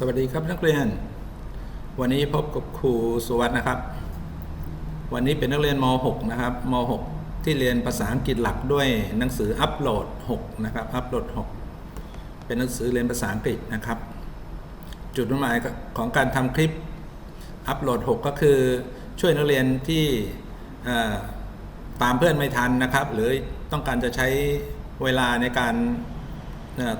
สวัสดีครับนักเรียน วันนี้พบกับครูสุวัสด์นะครับ วันนี้เป็นนักเรียนม .6 นะครับม .6 ที่เรียนภาษาอังกฤษหลักด้วยหนังสืออัปโหลด6นะครับอัปโหลด 6 เป็นหนังสือเรียนภาษาอังกฤษนะครับ จุดมุ่งหมายของการทำคลิปอัปโหลด 6 ก็คือช่วยนักเรียนที่ตามเพื่อนไม่ทันนะครับ หรือต้องการจะใช้เวลาในการ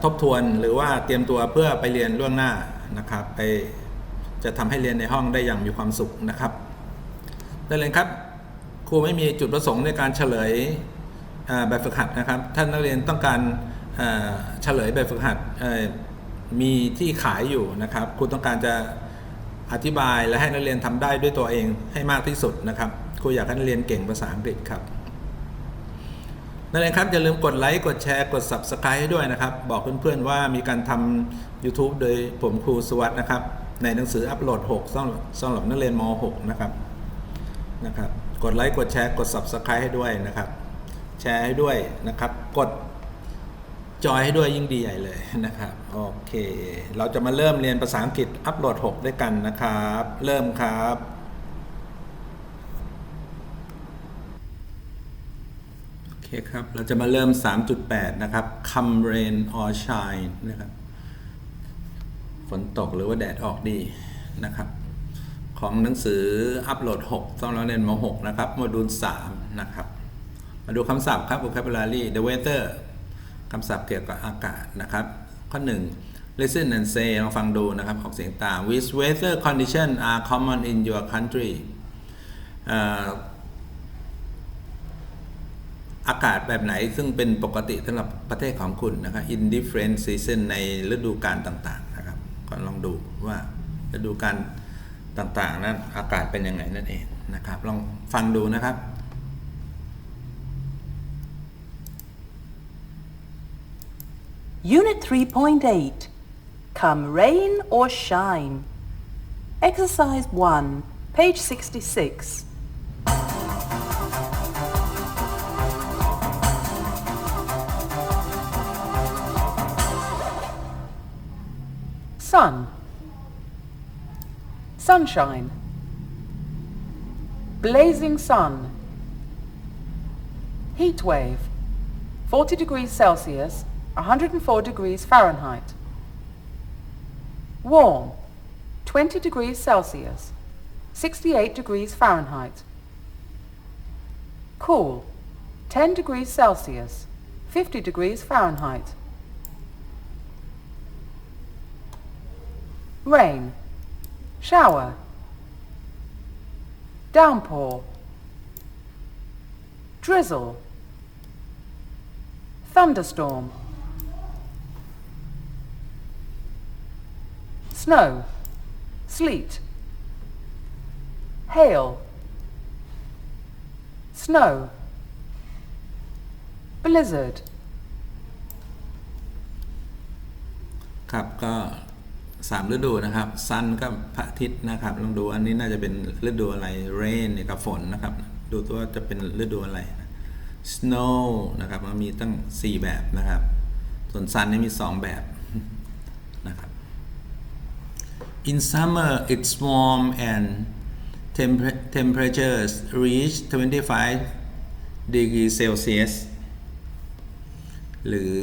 ทบทวนหรือว่าเตรียมตัวเพื่อไปเรียนล่วงหน้านะครับ ไปจะทำให้เรียนในห้องได้อย่างมีความสุขนะครับได้เลยครับครูไม่มีจุดประสงค์ในการเฉลยแบบฝึกหัดนะครับ ท่านนักเรียนต้องการเฉลยแบบฝึกหัดมีที่ขายอยู่นะครับครูต้องการจะอธิบายและให้นักเรียนทำได้ด้วยตัวเองให้มากที่สุดนะครับครูอยากให้นักเรียนเก่งภาษาอังกฤษครับ นั่นเองครับอย่าลืมกดไลค์กดแชร์กด Subscribe ให้ด้วยนะครับ บอกเพื่อนๆว่ามีการทำ YouTube โดยผมครูสวัสด์นะครับ ในหนังสืออัปโหลด 6สำหรับสำหรับนักเรียนม .6 นะครับนะครับ กดไลค์กดแชร์กด Subscribe ให้ด้วยนะครับ แชร์ให้ด้วยนะครับ กดจอยให้ด้วยยิ่งดีใหญ่เลยนะครับ โอเค เราจะมาเริ่มเรียนภาษาอังกฤษอัปโหลด 6 ด้วยกันนะครับ เริ่มครับ โอเคครับ เราจะมาเริ่ม 3.8 นะครับ come rain or shine นะครับ ฝนตกหรือว่าแดดออกดีนะครับ ของหนังสืออัปโหลด 6 ต้องเราเรียนม .6 นะครับ โมดูล 3 นะครับ มาดูคำศัพท์ครับ vocabulary the weather คำศัพท์เกี่ยวกับอากาศนะครับ ข้อ 1 listen and say ลองฟังดูนะครับ ออกเสียงตาม which weather condition are common in your country อ่อ อากาศแบบไหนซึ่งเป็นปกติสำหรับประเทศของคุณนะครับ in different season ในฤดูกาลต่างๆนะครับก็ลองดูว่าฤดูกาลต่างๆนั้นอากาศเป็นยังไงนั่นเองนะครับ ลองฟังดูนะครับ Unit 3.8 Come rain or shine. Exercise 1, page 66. Sunshine. Blazing sun. Heat wave. 40 degrees Celsius, 104 degrees Fahrenheit. Warm, 20 degrees Celsius, 68 degrees Fahrenheit. Cool, 10 degrees Celsius, 50 degrees Fahrenheit. Rain, shower, downpour, drizzle, thunderstorm, snow, sleet, hail, snow, blizzard. ครับก็ สามฤดูนะครับ sun ก็พระอาทิตย์นะครับลองดูอันนี้น่าจะเป็นฤดูอะไร rain เนี่ยกับฝนนะครับ ดูตัวจะเป็นฤดูอะไรนะ snow นะครับมันมีตั้ง 4 แบบนะครับ ส่วน sun นี่มี 2 แบบนะครับ in summer it's warm and temper- temperatures reach 25 degrees Celsius หรือ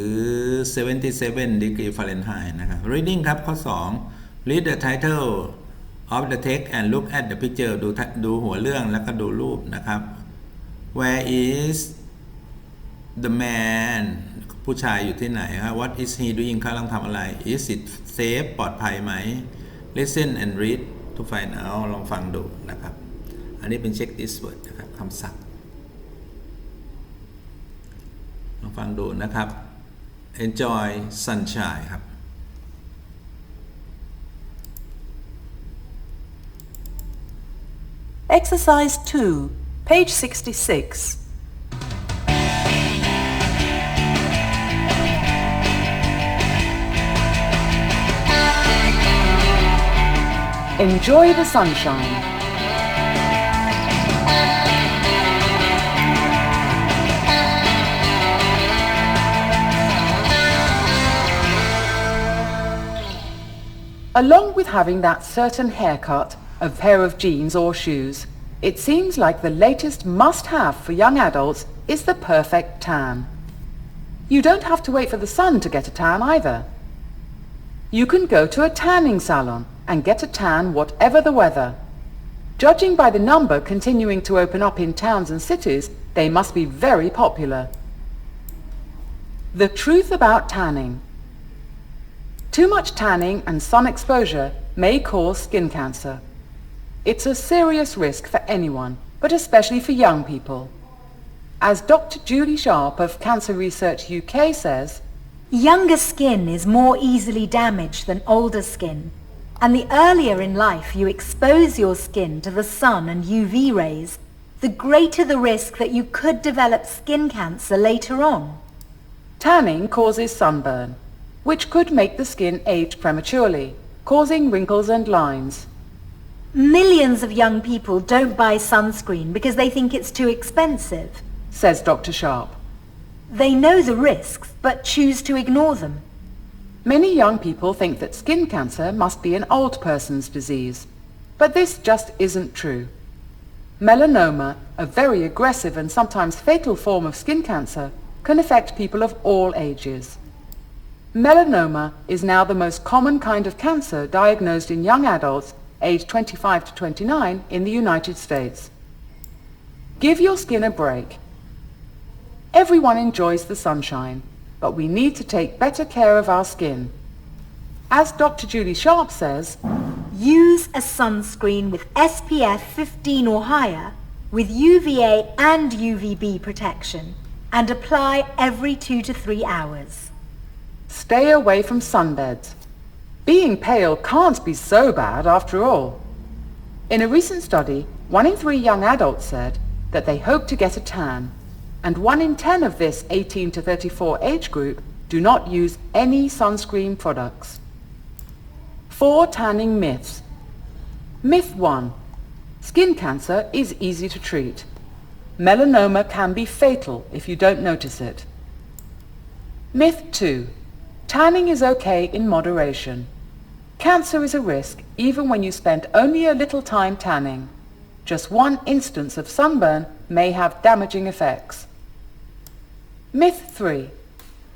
77 degree Fahrenheit นะครับ reading ครับ ข้อ 2 read the title of the text and look at the picture ดูดูหัวเรื่องแล้วก็ดูรูปนะครับ where is the man ผู้ชายอยู่ที่ไหนครับ what is he doing เขากำลังทำอะไร is it safe ปลอดภัยไหม listen and read to find out ลองฟังดูนะครับ อันนี้เป็น check this word นะครับคำศัพท์ ลองฟังดูนะครับ enjoy sunshine ครับ Exercise 2, page 66. Enjoy the sunshine. Along with having that certain haircut, a pair of jeans or shoes, it seems like the latest must-have for young adults is the perfect tan. You don't have to wait for the sun to get a tan either. You can go to a tanning salon and get a tan whatever the weather. Judging by the number continuing to open up in towns and cities, they must be very popular. The truth about tanning. Too much tanning and sun exposure may cause skin cancer. It's a serious risk for anyone, but especially for young people. As Dr. Julie Sharp of Cancer Research UK says, Younger skin is more easily damaged than older skin, and the earlier in life you expose your skin to the sun and UV rays, the greater the risk that you could develop skin cancer later on. tanning causes sunburn, which could make the skin age prematurely, causing wrinkles and lines. Millions of young people don't buy sunscreen because they think it's too expensive. says Dr. Sharp. They know the risks, but choose to ignore them. Many young people think that skin cancer must be an old person's disease, but this just isn't true. Melanoma, a very aggressive and sometimes fatal form of skin cancer, can affect people of all ages. Melanoma is now the most common kind of cancer diagnosed in young adults aged 25 to 29 in the United States. Give your skin a break. Everyone enjoys the sunshine, but we need to take better care of our skin. As Dr. Julie Sharp says, Use a sunscreen with SPF 15 or higher with UVA and UVB protection and apply every two to three hours. Stay away from sunbeds. Being pale can't be so bad after all. In a recent study, one in three young adults said that they hope to get a tan, and one in ten of this 18 to 34 age group do not use any sunscreen products. Four tanning myths. Myth 1. Skin cancer is easy to treat. Melanoma can be fatal if you don't notice it. Myth 2. Tanning is okay in moderation. Cancer is a risk even when you spend only a little time tanning. Just one instance of sunburn may have damaging effects. Myth 3.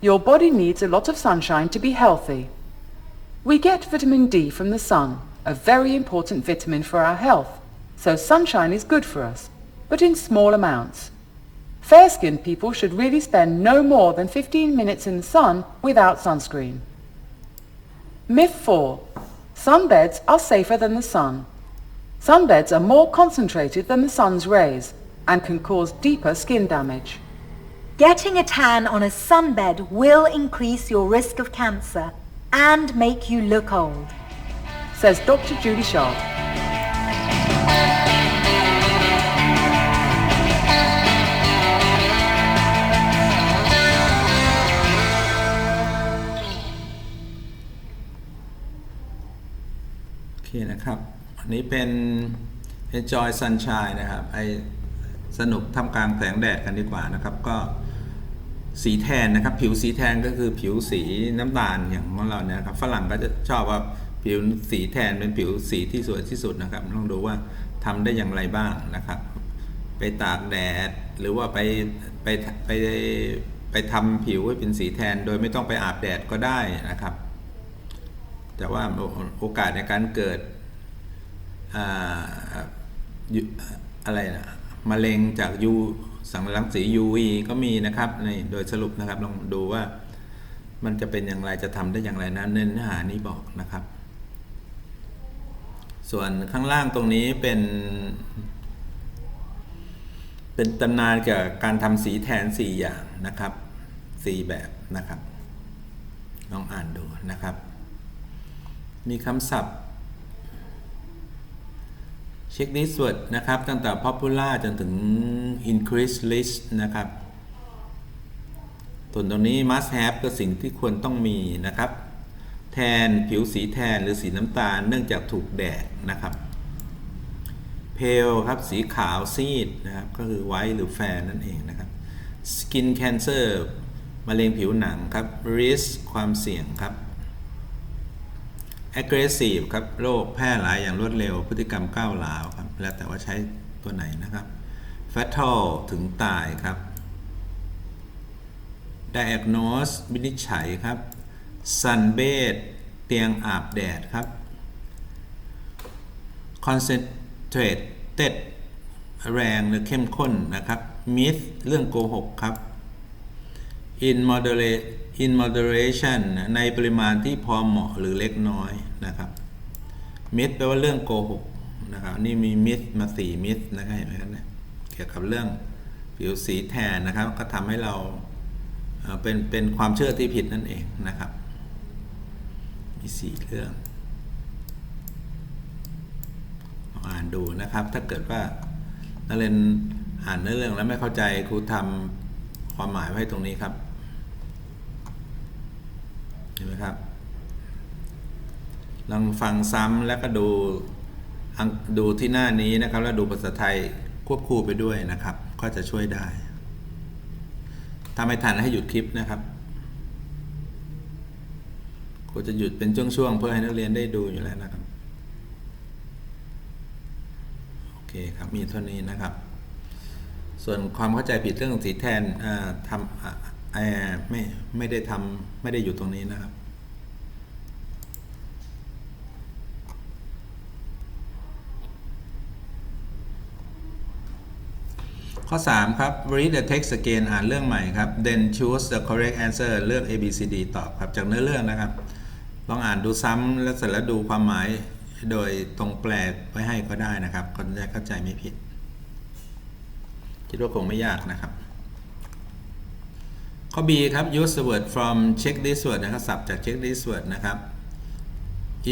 Your body needs a lot of sunshine to be healthy. We get vitamin D from the sun, a very important vitamin for our health, so sunshine is good for us, but in small amounts. Fair-skinned people should really spend no more than 15 minutes in the sun without sunscreen. Myth 4. Sunbeds are safer than the sun. Sunbeds are more concentrated than the sun's rays and can cause deeper skin damage. Getting a tan on a sunbed will increase your risk of cancer and make you look old. says Dr. Judy Sharp. โอเคนะครับอันนี้เป็น Enjoy Sunshine นะครับไอสนุกทำกลางแสงแดดกันดีกว่านะครับ ก็สีแทนนะครับ ผิวสีแทนก็คือผิวสีน้ำตาลอย่างของเราเนี่ยครับฝรั่งก็จะชอบว่าผิวสีแทนเป็นผิวสีที่สวยที่สุดนะครับลองดูว่าทำได้อย่างไรบ้างนะครับ ไปตากแดดหรือว่าไปไปไปไปทำผิวให้เป็นสีแทนโดยไม่ต้องไปอาบแดดก็ได้นะครับ แต่ว่าโอกาสในการเกิดอะไรนะมะเร็งจากยูสังรังสี UV ก็มีนะครับนี่โดยสรุปนะครับลองดูว่ามันจะเป็นอย่างไรจะทำได้อย่างไรนะเนื้อหานี้บอกนะครับ ส่วนข้างล่างตรงนี้เป็น เป็นตำนานเกี่ยวกับการทำสีแทน 4 อย่างนะครับ 4 แบบนะครับ ลองอ่านดูนะครับ มีคำศัพท์เช็คดิสเวิร์ดนะครับ ตั้งแต่ popular จนถึง increase list นะครับส่วนตรงนี้ must have ก็สิ่งที่ควรต้องมีนะครับ แทนผิวสีแทนหรือสีน้ำตาล เนื่องจากถูกแดดนะครับ pale ครับสีขาวซีดนะครับ ก็คือ white หรือแฟนนั่นเองนะครับ skin cancer มะเร็งผิวหนังครับ risk ความเสี่ยงครับ aggressive ครับโรคแพร่หลายอย่างรวดเร็ว พฤติกรรมก้าวร้าวครับแล้วแต่ว่าใช้ตัวไหนนะครับ fatal ถึงตายครับ diagnose วินิจฉัยครับ sunbathe เตียงอาบแดดครับ concentrated แรงหรือเข้มข้นนะครับ myth เรื่องโกหกครับ in moderate in moderation ในปริมาณที่พอเหมาะหรือเล็กน้อยนะครับ myth แปลว่าเรื่องโกหกนะครับนี่มี myth มาสี่ myth นะครับเห็นไหมครับเนี่ยเกี่ยวกับเรื่องผิวสีแทนนะครับ ก็ทำให้เราเป็นเป็นความเชื่อที่ผิดนั่นเองนะครับ มีสี่เรื่ององอ่านดูนะครับ ถ้าเกิดว่านักเรียนอ่านเนื้อเรื่องแล้วไม่เข้าใจครูทำความหมายไว้ตรงนี้ครับ เห็นไหมครับ ลองฟังซ้ำแล้วก็ดูดูที่หน้านี้นะครับ แล้วดูภาษาไทยควบคู่ไปด้วยนะครับ ก็จะช่วยได้ถ้าไม่ทันให้หยุดคลิปนะครับครูจะหยุดเป็นช่วงๆเพื่อให้นักเรียนได้ดูอยู่แล้วนะครับ โอเคครับมีเท่านี้นะครับ ส่วนความเข้าใจผิดเรื่องสีแทนทำ ไม่ไม่ได้ทำไม่ได้อยู่ตรงนี้นะครับ ข้อ 3 ครับ read the text again อ่านเรื่องใหม่ครับ then choose the correct answer เลือก A B C D ตอบครับ จากเนื้อเรื่องนะครับ ลองอ่านดูซ้ำแล้วเสร็จแล้วดูความหมายโดยตรงแปลไว้ให้ก็ได้นะครับก็จะเข้าใจไม่ผิด คิดว่าคงไม่ยากนะครับ ข้อ B ครับ use the word from check this word นะครับศัพท์จาก check this word นะครับ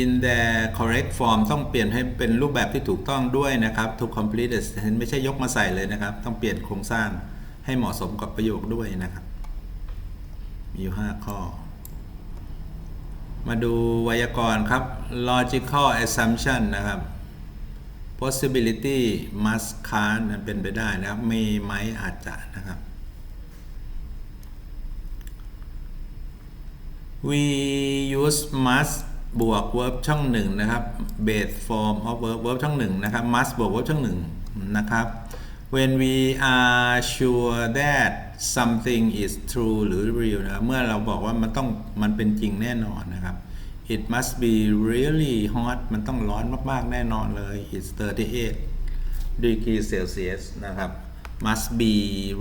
in the correct form ต้องเปลี่ยนให้เป็นรูปแบบที่ถูกต้องด้วยนะครับ to complete the sentence ไม่ใช่ยกมาใส่เลยนะครับ ต้องเปลี่ยนโครงสร้างให้เหมาะสมกับประโยคด้วยนะครับ มีอยู่ 5 ข้อ มาดูไวยากรณ์ครับ logical assumption นะครับ possibility must can't เป็นไปได้นะครับ มีไหมอาจจะนะครับ we use must บวก verb ช่องหนึ่งนะครับ base form of verb verb ช่องหนึ่งนะครับ must บวก verb ช่องหนึ่งนะครับ when we are sure that something is true หรือ real นะเมื่อเราบอกว่ามันต้องมันเป็นจริงแน่นอนนะครับ it must be really hot มันต้องร้อนมาก ๆ แน่นอนเลย it's 38 degree Celsius นะครับ must be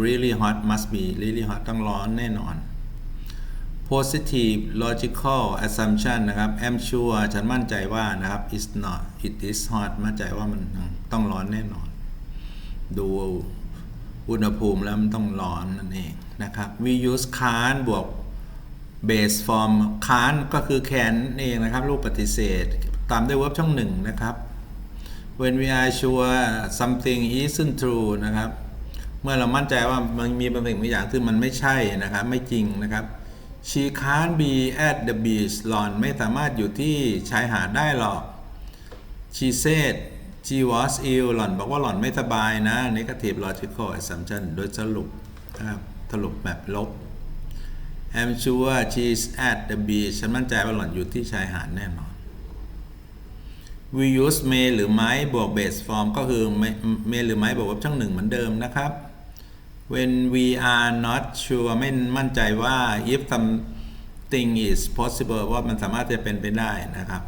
really hot must be really hot ต้องร้อนแน่นอน positive logical assumption นะครับ am sure ฉันมั่นใจว่านะครับ is not it is hot มั่นใจว่ามันต้องร้อนแน่นอน ดูอุณหภูมิแล้วมันต้องร้อนนั่นเองนะครับ we use can บวก base form can ก็คือ can นเองนะครับ รูปปฏิเสธ ตามด้วย verb ช่องหนึ่งนะครับ when we are sure something isn't true นะครับ เมื่อเรามั่นใจว่ามันมีบางสิ่งบางอย่างซึ่งมันไม่ใช่นะครับ ไม่จริงนะครับ she can't be at the beach หล่อนไม่สามารถอยู่ที่ชายหาดได้หรอก she said she was ill หล่อนบอกว่าหล่อนไม่สบายนะ negative logical assumption โดยสรุปนะครับสรุปแบบลบ I'm sure she's at the beach ฉันมั่นใจว่าหล่อนอยู่ที่ชายหาดแน่นอน we use may หรือไม้บวก base form ก็คือ may หรือไม้บวก verb ช่องหนึ่งเหมือนเดิมนะครับ when we are not sure ไม่มั่นใจว่า if something is possible ว่ามันสามารถจะเป็นไปได้นะครับ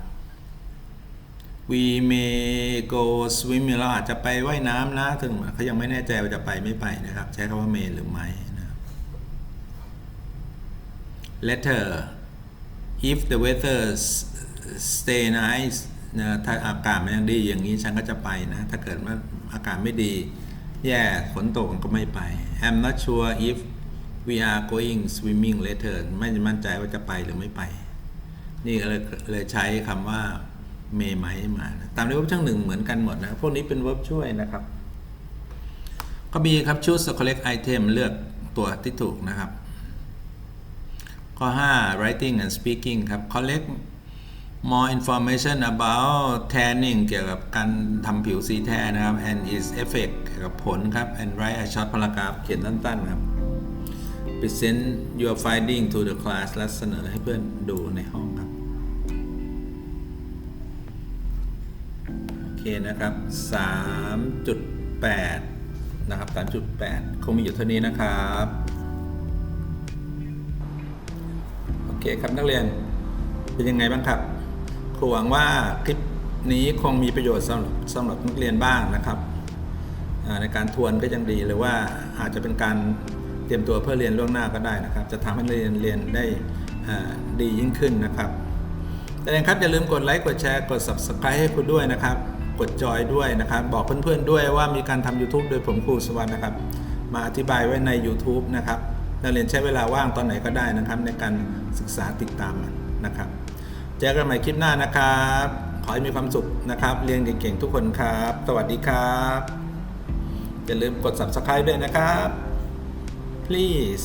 we may go swimming เราอาจจะไปว่ายน้ำนะถึงเขายังไม่แน่ใจว่าจะไปไม่ไปนะครับ ใช้คำว่า may หรือไม่นะ letter if the weather s- stay nice นะถ้าอากาศมันยังดีอย่างนี้ฉันก็จะไปนะ ถ้าเกิดว่าอากาศไม่ดี แย่ฝนตกก็ไม่ไป I'm not sure if we are going swimming later ไม่มั่นใจว่าจะไปหรือไม่ไป นี่เลยเลยใช้คำว่า may ไหมมานะตามด้วยเวิบช่างหนึ่งเหมือนกันหมดนะ พวกนี้เป็นเวิร์บช่วยนะครับข้อ B ครับ choose collect item เลือกตัวที่ถูกนะครับ ข้อ 5 writing and speaking ครับ collect more information about tanning เกี่ยวกับการทำผิวสีแทนนะครับ and its effect กับผลครับ and write a short paragraph เขียนสั้นๆครับ present your finding to the class และเสนอให้เพื่อนดูในห้องครับนะครับ 3.8 นะครับ 3.8 คงมีอยู่เท่านี้นะครับ โอเคครับนักเรียนเป็นยังไงบ้างครับครูหวังว่าคลิปนี้คงมีประโยชน์สำหรับสำหรับนักเรียนบ้างนะครับ ในการทวนก็ยังดีหรือว่าอาจจะเป็นการเตรียมตัวเพื่อเรียนล่วงหน้าก็ได้นะครับ จะทำให้เรียนเรียนได้ดียิ่งขึ้นนะครับแต่ยังครับอย่าลืมกดไลค์กดแชร์กด subscribe ให้คุณด้วยนะครับ กดจอยด้วยนะครับ บอกเพื่อนๆด้วยว่ามีการทำ YouTube โดยผมครูสวัสดิ์นะครับ มาอธิบายไว้ใน YouTube นะครับนักเรียนใช้เวลาว่างตอนไหนก็ได้นะครับ ในการศึกษาติดตามนะครับเจอกันใหม่คลิปหน้านะครับ ขอให้มีความสุขนะครับ เรียนเก่งๆทุกคนครับ สวัสดีครับ อย่าลืมกด subscribe ด้วยนะครับ please